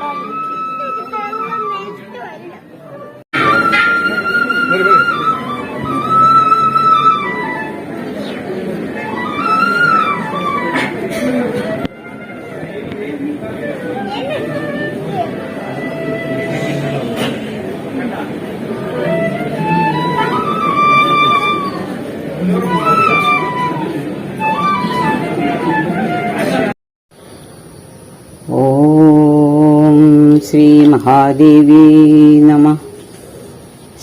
Bye. Shri മഹാദേവി നമ.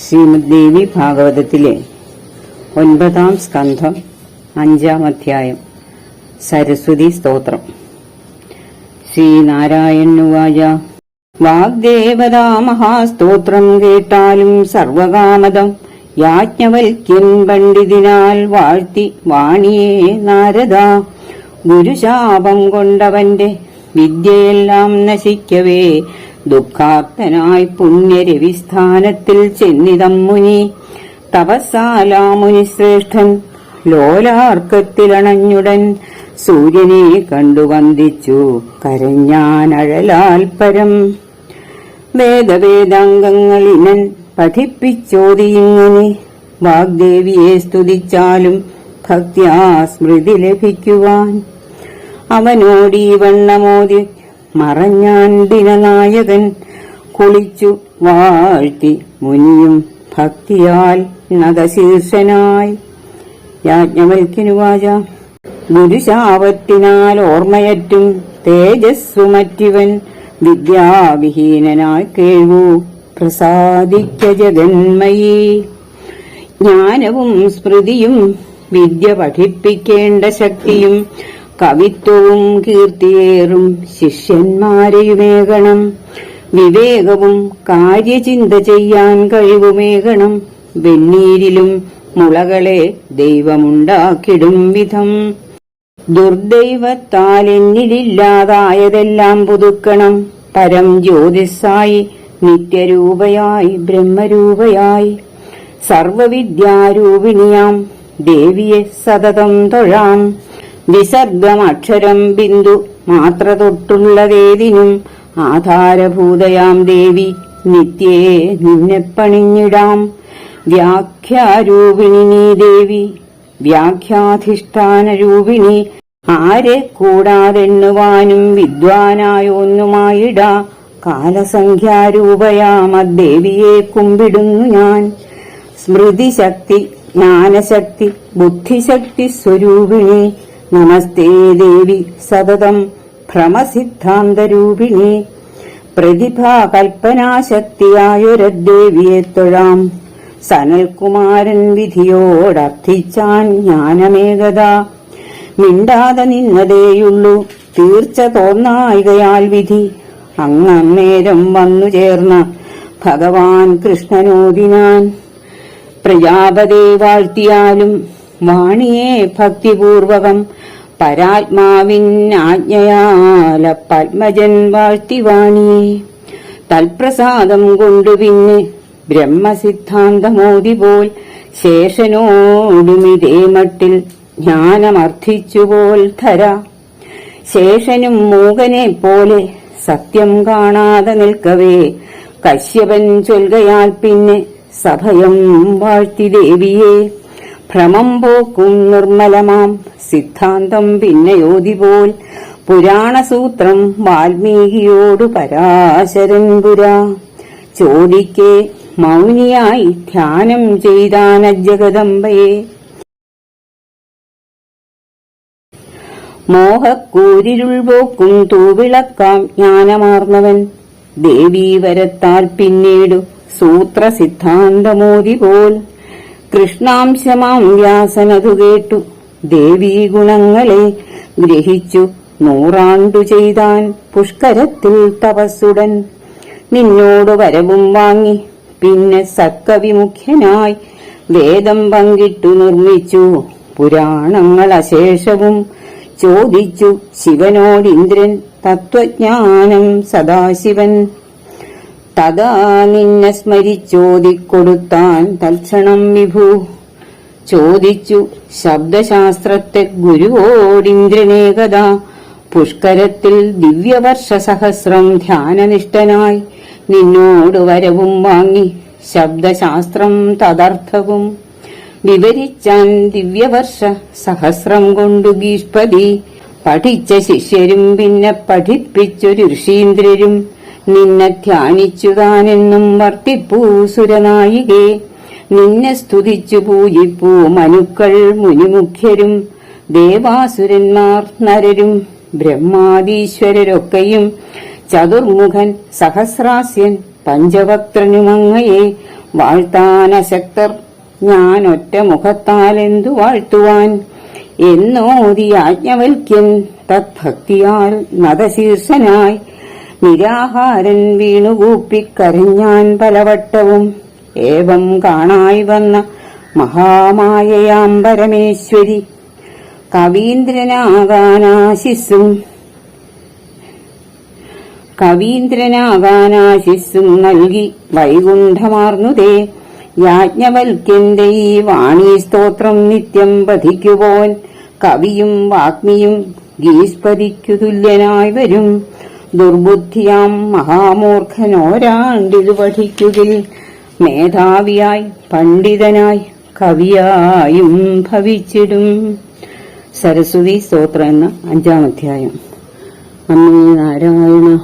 ശ്രീമദ്ദേവി ഭാഗവതത്തിലെ ഒൻപതാം സ്കന്ധം അഞ്ചാം അധ്യായം. സരസ്വതി സ്തോത്രം. ശ്രീനാരായണുവാച വാഗ്ദേവതാ മഹാസ്തോത്രം കേട്ടാലും സർവകാമതം യാജ്ഞവൽക്യൻ പണ്ഡിതിനാൽ വാഴ്ത്തി വാണിയേ നാരദ. ഗുരുശാപം കൊണ്ടവന്റെ വിദ്യയെല്ലാം നശിക്കവേ ദുഃഖാർത്തനായി പുണ്യരവിസ്ഥാനത്തിൽ ചെന്നിതം മുനി. തപസ്സാലാമുനി ശ്രേഷ്ഠൻ ലോലാർക്കത്തിലണഞ്ഞുടൻ സൂര്യനെ കണ്ടു വന്ദിച്ചു. കരഞ്ഞാൻ അഴലാൽ പരം. വേദവേദാംഗങ്ങളിനൻ പഠിപ്പിച്ചോതിയിങ്ങനെ. വാഗ്ദേവിയെ സ്തുതിച്ചാലും ഭക്ത്യാ സ്മൃതി ലഭിക്കുവാൻ. അവനോടീ വണ്ണമോതി മറഞ്ഞാൻ ദിനനായകൻ കുളിച്ചു വാഴ്ത്തി മുനിയും ഭക്തിയാൽ നഗശീർഷനായി യാജ്ഞവൽക്കിനുവാച ഗുരുശാപത്തിനാൽ ഓർമ്മയറ്റും തേജസ്സുമറ്റിവൻ വിദ്യാവിഹീനനായി കേൾവു. പ്രസാദിക്ക ജഗന്മയി. ജ്ഞാനവും സ്മൃതിയും വിദ്യ പഠിപ്പിക്കേണ്ട ശക്തിയും കവിത്വവും കീർത്തിയേറും ശിഷ്യന്മാരെയുമേകണം വിവേകവും കാര്യചിന്ത ചെയ്യാൻ കഴിവുമേകണം വെണ്ണീരിലും മുളകളെ ദൈവമുണ്ടാക്കിടും വിധം. ദുർദൈവത്താൽ എന്നിലില്ലാതായതെല്ലാം പുതുക്കണം. പരം ജ്യോതിസായി നിത്യരൂപയായി ബ്രഹ്മരൂപയായി. സർവവിദ്യാരൂപിണിയാം. ദേവിയെ സതതം തൊഴാം. വിസർഗമക്ഷരം ബിന്ദു മാത്ര തൊട്ടുള്ളതേതിനും ആധാരഭൂതയാം ദേവി നിത്യേ നിന്നെ പണിഞ്ഞിടാം. വ്യാഖ്യാരൂപിണി നീ ദേവി വ്യാഖ്യാധിഷ്ഠാന വ്യാഖ്യാധിഷ്ഠാനരൂപിണി ആരെ കൂടാതെണ്ണുവാനും വിദ്വാനായൊന്നുമായിടാ. കാലസംഖ്യാരൂപയാമദ്ദേവിയെ കുമ്പിടുന്നു ഞാൻ. സ്മൃതിശക്തി ജ്ഞാനശക്തി ബുദ്ധിശക്തി സ്വരൂപിണി നമസ്തേ ദേവി സതതം ഭ്രമസിദ്ധാന്തരൂപിണി. പ്രതിഭാ കൽപ്പനാശക്തിയായൊരദ്ദേവിയെ തൊഴാം. സനൽകുമാരൻ വിധിയോടർത്ഥിച്ചാൻ ജ്ഞാനമേകത. മിണ്ടാതെ നിന്നതേയുള്ളൂ തീർച്ച തോന്നായികയാൽ വിധി. അങ്ങന്നേരം വന്നു ചേർന്ന ഭഗവാൻ കൃഷ്ണനോദിനാൻ. പ്രജാപതേ വാഴ്ത്തിയാലും വാണിയെ ഭക്തിപൂർവകം. പരാത്മാവിനാജ്ഞയാല പത്മജൻ വാഴ്ത്തി വാണിയെ തൽപ്രസാദം കൊണ്ടു പിന്നെ ബ്രഹ്മസിദ്ധാന്തമോതി പോൽ ശേഷനോടുമിതേ മട്ടിൽ ജ്ഞാനമർത്ഥിച്ചുപോൽ ധര. ശേഷനും മൂകനെ പോലെ സത്യം കാണാതെ നിൽക്കവേ. കശ്യപൻ ചൊൽകയാൽ പിന്നെ സഭയം വാഴ്ത്തി ദേവിയെ. ഭ്രമം പോക്കും നിർമ്മലമാം. സിദ്ധാന്തം പിന്നെയോതി പോൽ പുരാണസൂത്രം വാൽമീകിയോടു പരാശരൻ പുരാ ചോദിക്കെ മൗനിയായി ധ്യാനം ചെയ്താന മോഹക്കൂരിരുൾവോക്കും തൂവിളക്കാം ജ്ഞാനമാർന്നവൻ. ദേവീവരത്താൽ പിന്നീടു സൂത്രസിദ്ധാന്തമോതി പോൽ കൃഷ്ണാംശമാം വ്യാസനതു കേട്ടു. ദേവീ ഗുണങ്ങളെ ഗ്രഹിച്ചു. നൂറാണ്ടു ചെയ്താൻ പുഷ്കരത്തിൽ തപസ്സുടൻ. നിന്നോട് വരവും വാങ്ങി. പിന്നെ സക്കവിമുഖ്യനായി വേദം പങ്കിട്ടു നിർമ്മിച്ചു. പുരാണങ്ങൾ അശേഷവും ചോദിച്ചു. ശിവനോടിന്ദ്രൻ തത്വജ്ഞാനം സദാശിവൻ. തഥാ നിന്നെ സ്മരിച്ചോദിക്കൊടുത്താൻ തൽക്ഷണം വിഭു. ചോദിച്ചു ശബ്ദശാസ്ത്രത്തെ ഗുരുവോടിന്ദ്രനേകത പുഷ്കരത്തിൽ ദിവ്യവർഷ സഹസ്രം ധ്യാനനിഷ്ഠനായി നിന്നോട് വരവും വാങ്ങി. ശബ്ദശാസ്ത്രം തദർത്ഥവും. വിവരിച്ചാൻ ദിവ്യവർഷ സഹസ്രം കൊണ്ടു ഗീഷ്പതി പഠിച്ച ശിഷ്യരും പിന്നെ പഠിപ്പിച്ചൊരു ഋഷീന്ദ്രരും. നിന്നെ ധ്യാനിച്ചു താനെന്നും വർത്തിപ്പൂ സുരനായികേ. നിന്നെ സ്തുതിച്ചു പൂജിപ്പൂ മനുക്കൾ മുനിമുഖ്യരും. ദേവാസുരന്മാർ നരരും ബ്രഹ്മാദീശ്വരരൊക്കെയും. ചതുർമുഖൻ സഹസ്രാസ്യൻ പഞ്ചവക്ത്രനുമങ്ങയെ വാഴ്ത്താനശക്തർ ഞാൻ ഒറ്റ മുഖത്താലെന്തു വാഴ്ത്തുവാൻ? എന്നോതി ആജ്ഞവൽക്യൻ തത്ഭക്തിയാൽ നദശീർഷനായി നിരാഹാരൻ വീണുകൂപ്പിക്കരഞ്ഞാൻ പലവട്ടവും. ഏവം കാണായി വന്ന മഹാമായയാം പരമേശ്വരി. കവീന്ദ്രനാകാനാശിസ്സും കവീന്ദ്രനാകാനാശിസ്സും നൽകി വൈകുണ്ഠമാർന്നുതേ. യാജ്ഞവൽക്യന്റെ ഈ വാണി സ്തോത്രം നിത്യം പതിക്കുപോൻ കവിയും വാഗ്മിയും ഗീസ്പതിക്കു തുല്യനായി വരും. ദുർബുദ്ധിയാം മഹാമൂർഖനോരാണ്ടിതു പഠിക്കുകിൽ മേധാവിയായി പണ്ഡിതനായി കവിയായും ഭവിച്ചിടും. സരസ്വതി സ്തോത്രം എന്ന അഞ്ചാം അധ്യായം അമ്മേ നാരായണ